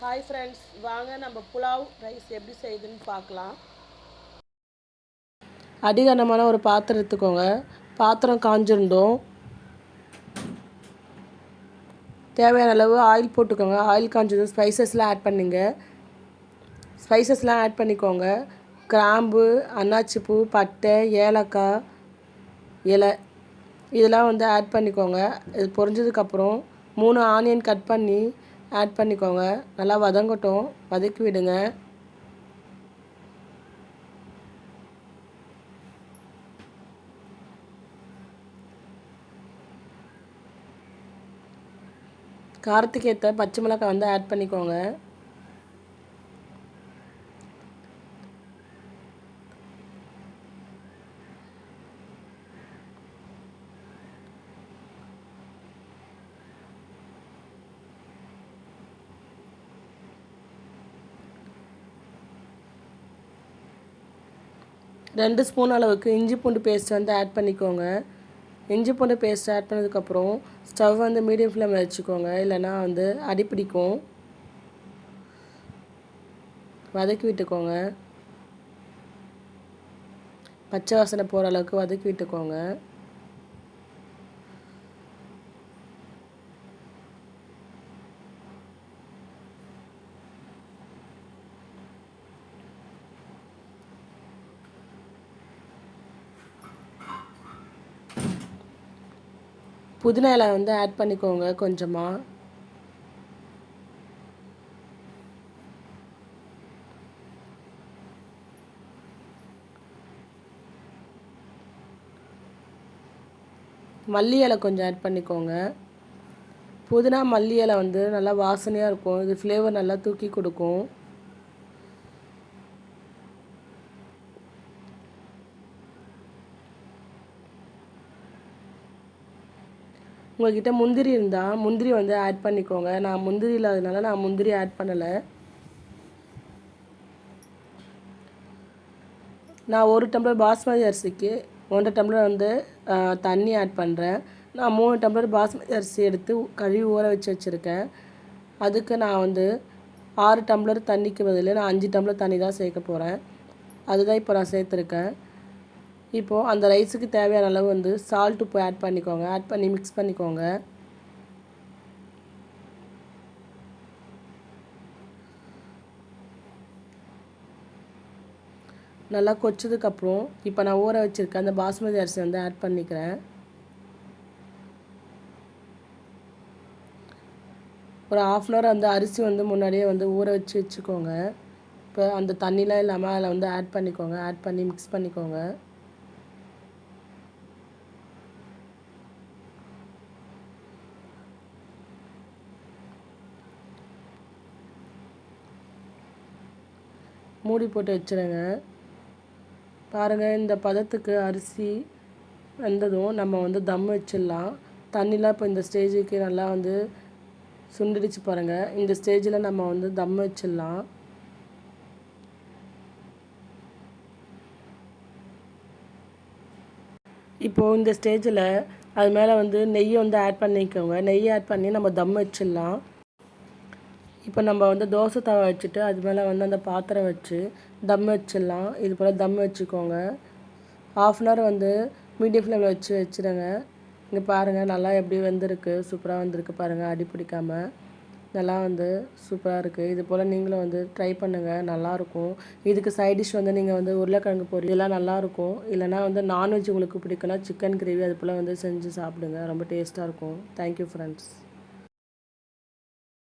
Hi friends வாங்க நம்ம pulao rice எப்படி செய்யுதுன்னு பார்க்கலாம். அடிகனமான ஒரு பாத்திரம் எடுத்துக்கோங்க. பாத்திரம் காஞ்சிருந்தோம். தேவையான அளவு ஆயில் போட்டுக்கோங்க. ஆயில் காஞ்சதும் ஸ்பைசஸ்லாம் ஆட் பண்ணுங்க. ஸ்பைசஸ்லாம் ஆட் பண்ணிக்கோங்க. கிராம்பு அன்னாச்சிப்பூ பட்டை ஏலக்காய் இலை இதெல்லாம் வந்து ஆட் பண்ணிக்கோங்க. இது பொரிஞ்சதுக்கப்புறம் மூணு ஆனியன் கட் பண்ணி ஆட் பண்ணிக்கோங்க. நல்லா வதங்கட்டும். வதக்கி விடுங்க. காரத்துக்கு ஏற்ற பச்சை மிளகாய் வந்து ஆட் பண்ணிக்கோங்க. ரெண்டு ஸ்பூன் அளவுக்கு இஞ்சி பூண்டு பேஸ்ட் வந்து ஆட் பண்ணிக்கோங்க. இஞ்சி பூண்டு பேஸ்ட் ஆட் பண்ணதுக்கப்புறம் ஸ்டவ் வந்து மீடியம் ஃப்ளேமில் வச்சுக்கோங்க. இல்லைன்னா வந்து அடிப்பிடிக்கும் வதக்கி விட்டுக்கோங்க. பச்சை வாசனை போகிற அளவுக்கு வதக்கி விட்டுக்கோங்க. புதினா இலை வந்து ஆட் பண்ணிக்கோங்க கொஞ்சமாக மல்லி இலை கொஞ்சம் ஆட் பண்ணிக்கோங்க. புதினா மல்லி இலை வந்து நல்லா வாசனையாக இருக்கும். இது ஃப்ளேவர் நல்லா தூக்கி கொடுக்கும். உங்கள்கிட்ட முந்திரி இருந்தால் முந்திரி வந்து ஆட் பண்ணிக்கோங்க. நான் முந்திரி இல்லாததுனால நான் முந்திரி ஆட் பண்ணலை. நான் ஒரு டம்ளர் பாஸ்மதி அரிசிக்கு ஒன்றரை டம்ளர் வந்து தண்ணி ஆட் பண்ணுறேன் நான் மூணு டம்ளர் பாஸ்மதி அரிசி எடுத்து கழுவி ஊற வச்சு வச்சுருக்கேன். அதுக்கு நான் வந்து ஆறு டம்ளர் தண்ணிக்கு பதில் நான் அஞ்சு டம்ளர் தண்ணி தான் சேர்க்க போகிறேன் அதுதான் இப்போ நான் சேர்த்துருக்கேன். இப்போது அந்த ரைஸுக்கு தேவையான அளவு வந்து சால்ட் உப்பு ஆட் பண்ணிக்கோங்க. ஆட் பண்ணி மிக்ஸ் பண்ணிக்கோங்க. நல்லா கொச்சதுக்கப்புறம் இப்போ நான் ஊற வச்சுருக்கேன் அந்த பாஸ்மதி அரிசி வந்து ஆட் பண்ணிக்கிறேன். ஒரு ஆஃப் அன் ஹவர் அந்த அரிசி வந்து முன்னாடியே வந்து ஊற வச்சு வச்சுக்கோங்க. இப்போ அந்த தண்ணிலாம் இல்லாமல் அதில் வந்து ஆட் பண்ணிக்கோங்க. ஆட் பண்ணி மிக்ஸ் பண்ணிக்கோங்க. மூடி போட்டு வச்சுருங்க. பாருங்கள் இந்த பதத்துக்கு அரிசி வெந்ததும் நம்ம வந்து தம் வச்சிடலாம். தண்ணிலாம் இப்போ இந்த ஸ்டேஜுக்கு நல்லா வந்து சுண்டிடுச்சு பாருங்கள் இந்த ஸ்டேஜில் நம்ம வந்து தம் வச்சிடலாம். இப்போது இந்த ஸ்டேஜில் அது மேலே வந்து நெய்யை வந்து ஆட் பண்ணிக்கோங்க. நெய் ஆட் பண்ணி நம்ம தம் வச்சிடலாம். இப்போ நம்ம வந்து தோசை தவ வச்சுட்டு அது மேலே வந்து அந்த பாத்திரம் வச்சு தம் வச்சிடலாம். இது போல் தம் வச்சுக்கோங்க. ஆஃப் அன் ஹவர் வந்து மீடியம் ஃப்ளேமில் வச்சு வச்சுருங்க. இங்கே பாருங்கள் நல்லா எப்படி வந்திருக்கு சூப்பராக வந்திருக்கு பாருங்கள் அடி பிடிக்காமல் நல்லா வந்து சூப்பராக இருக்குது இது போல் நீங்களும் வந்து ட்ரை பண்ணுங்கள் நல்லாயிருக்கும் இதுக்கு சைட் டிஷ் வந்து நீங்கள் வந்து உருளைக்கிழங்கு பொரி இதெல்லாம் நல்லாயிருக்கும் இல்லைனா வந்து நான்வெஜ் உங்களுக்கு பிடிக்குன்னா சிக்கன் கிரேவி அது போல் வந்து செஞ்சு சாப்பிடுங்க. ரொம்ப டேஸ்ட்டாக இருக்கும். Thank you friends